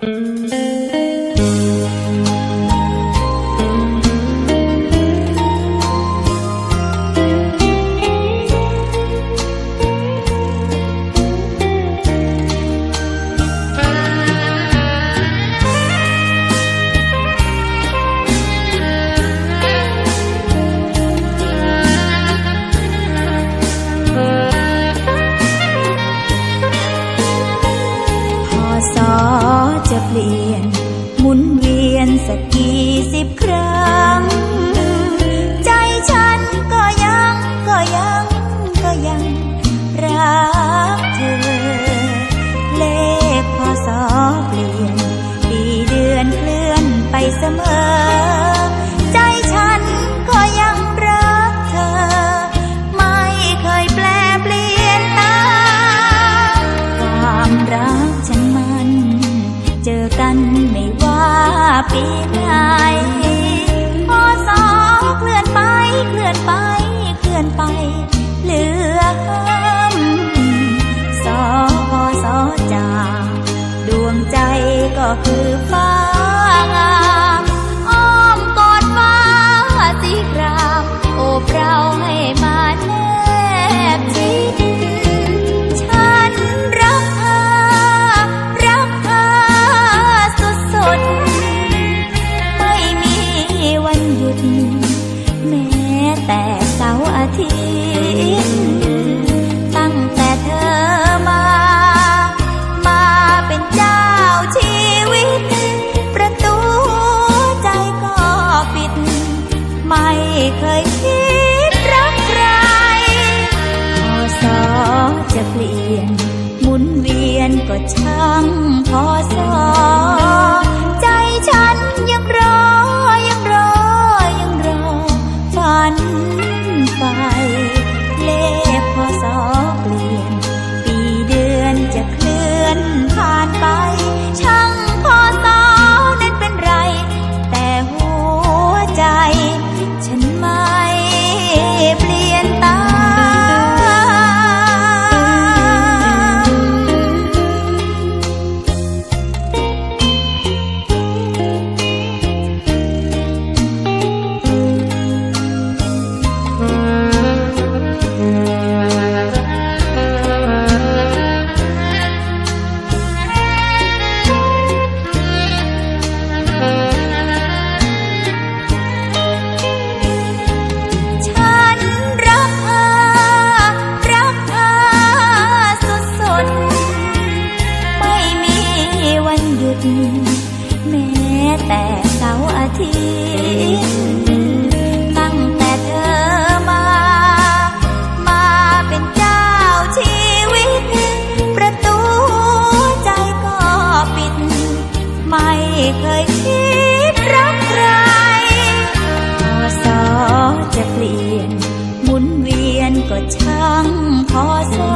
Música ใจฉันก็ยังรักเธอ ไม่เคยแปลเปลี่ยนตาความรักฉันมัน เจอกันไม่ว่าปีไหน เคยคิดรักใครพอสอจะเปลี่ยน หมุนเวียนก็ช่างพอสอใจฉันยังรอ แม้แต่เสาอาทิตย์ตั้งแต่เธอมา มาเป็นเจ้าชีวิต ประตูใจก็ปิด ไม่เคยคิดรักใครพอจะเปลี่ยน หมุนเวียนก็ช่างพอสอ